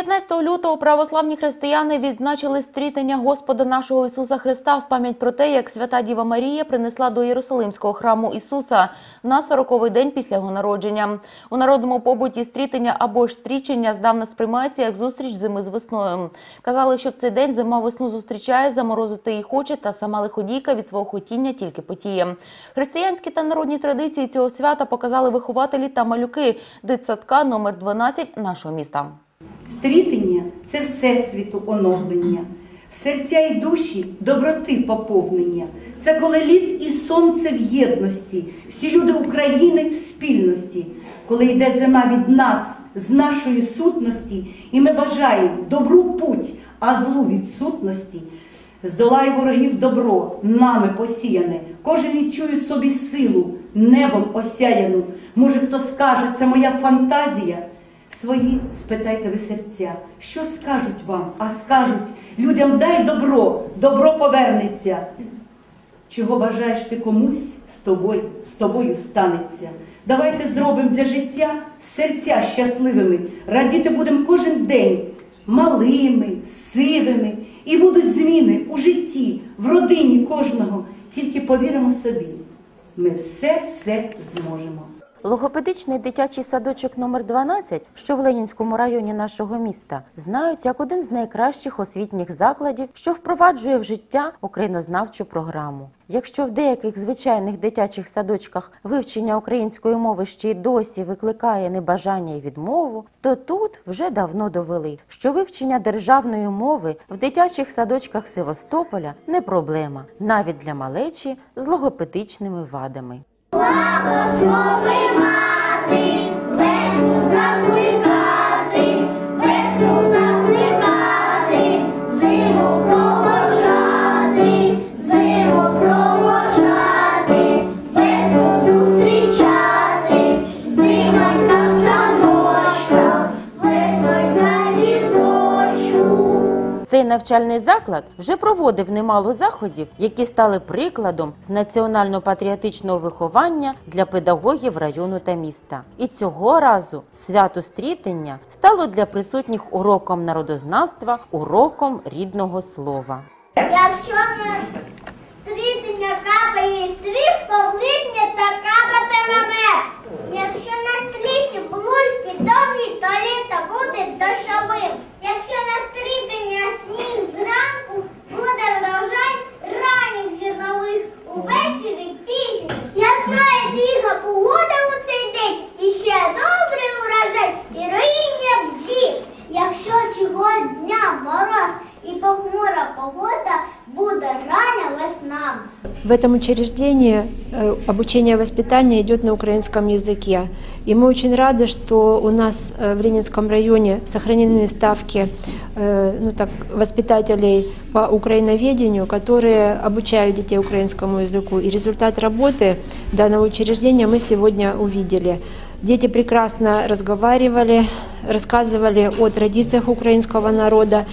15 лютого православні християни відзначили стрітення Господа нашого Ісуса Христа в пам'ять про те, як свята Діва Марія принесла до Єрусалимського храму Ісуса на 40-й день після його народження. У народному побуті стрітення або ж стрічення здавна сприймається як зустріч зими з весною. Казали, що в цей день зима весну зустрічає, заморозити її хоче, та сама лиходійка від свого хотіння тільки потіє. Християнські та народні традиції цього свята показали вихователі та малюки дитсадка номер 12 нашого міста. Стрітення це всесвіту оновлення, в серця і душі доброти поповнення. Це коли лід і сонце в єдності, всі люди України в спільності, коли йде зима від нас з нашої сутності, і ми бажаємо добру путь, а злу відсутності. Здолай ворогів добро, нами посіяне, кожен відчує собі силу, небом осяяну. Може, хто скаже, це моя фантазія. Свої спитайте ви серця, що скажуть вам, а скажуть людям дай добро, добро повернеться. Чого бажаєш ти комусь, з тобою, з тобою станеться. Давайте зробимо для життя серця щасливими, радіти будемо кожен день малими, сивими, і будуть зміни у житті, в родині кожного. Тільки повіримо собі, ми все-все зможемо. Логопедичний дитячий садочок номер 12, що в Ленінському районі нашого міста, знають як один з найкращих освітніх закладів, що впроваджує в життя українознавчу програму. Якщо в деяких звичайних дитячих садочках вивчення української мови ще й досі викликає небажання і відмову, то тут вже давно довели, що вивчення державної мови в дитячих садочках Севастополя не проблема, навіть для малечі з логопедичними вадами. Благослови мати, весну закликати, Цей навчальний заклад вже проводив немало заходів, які стали прикладом з національно-патріотичного виховання для педагогів району та міста. І цього разу свято стрітення стало для присутніх уроком народознавства, уроком рідного слова. Якщо на стрітення капає стріх, то влипне та капатиме мед. Якщо на стріші блульки то В этом учреждении э, обучение и воспитание идет на украинском языке. И мы очень рады, что у нас э, в Ленинском районе сохранены ставки э, ну, так, воспитателей по украиноведению, которые обучают детей украинскому языку. И результат работы данного учреждения мы сегодня увидели. Дети прекрасно разговаривали, рассказывали о традициях украинского народа.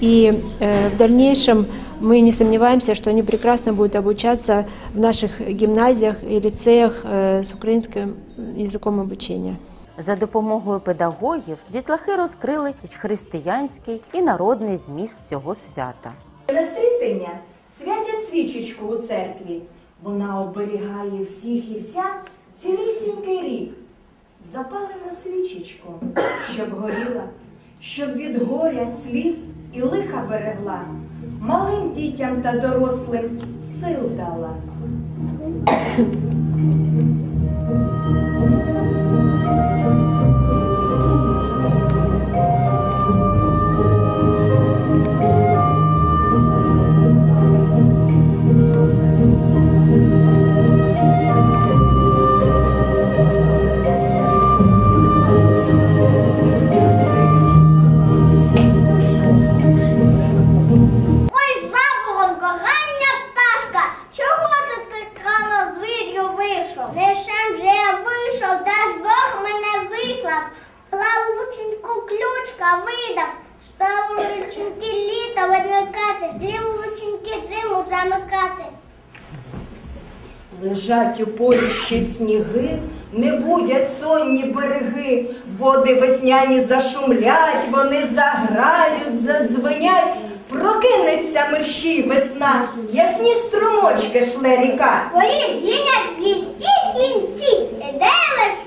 И в дальнейшем мы не сомневаемся, что они прекрасно будут обучаться в наших гимназиях и лицеях э, с украинским языком обучения. За допомогою педагогів дітлахи розкрили й християнський і народний зміст цього свята. На стрітення святять свічечку у церкві. Вона оберігає всіх і вся цілісінький рік. Запалимо свічечку, щоб горіла, щоб від горя, сліз і лиха берегла, малим дітям та дорослим сил дала. Ставлюченьки літо викликати, злівлученьки зиму замикати. Лежать у полі ще сніги, не будять сонні береги, Води весняні зашумлять, вони заграють, задзвенять. Прокинеться мерщій весна, ясні струмочки шле ріка. Полі дзвінять всі кінці. Іде весна,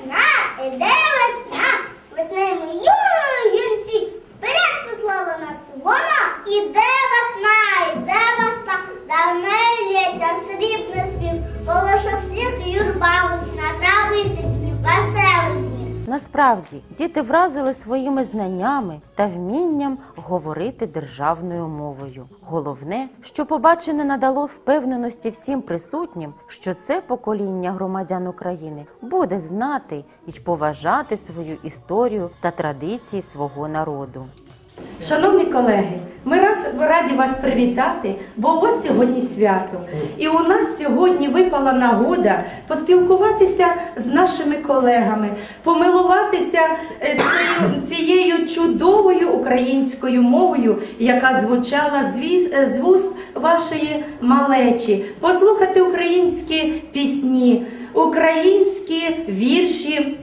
Насправді діти вразили своїми знаннями та вмінням говорити державною мовою. Головне, що побачене надало впевненості всім присутнім, що це покоління громадян України буде знати і поважати свою історію та традиції свого народу. Шановні колеги, ми раді вас привітати, бо вас сьогодні свято. І у нас сьогодні випала нагода поспілкуватися з нашими колегами, помилуватися е, цією, чудовою українською мовою, яка звучала е, з вуст вашої малечі, послухати українські пісні, українські вірші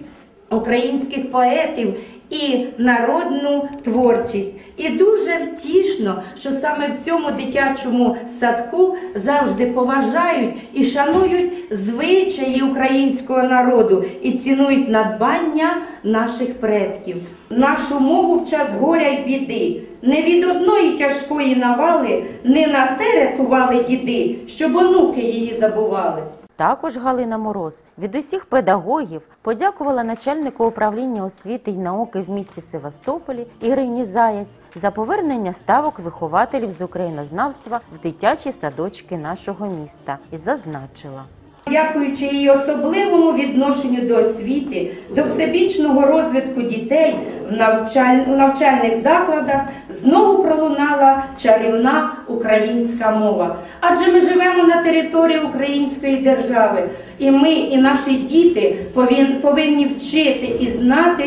українських поетів і народну творчість. І дуже втішно, що саме в цьому дитячому садку завжди поважають і шанують звичаї українського народу і цінують надбання наших предків. Нашу мову в час горя й біди. Не від одної тяжкої навали, не на те рятували діди, щоб онуки її забували. Також Галина Мороз від усіх педагогів подякувала начальнику управління освіти й науки в місті Севастополі Ірині Заєць за повернення ставок вихователів з українознавства в дитячі садочки нашого міста і зазначила. Дякуючи її особливому відношенню до освіти, до всебічного розвитку дітей в навчаль... навчальних закладах знову пролунала чарівна українська мова. Адже ми живемо на території української держави, і ми, і наші діти повинні вчити і знати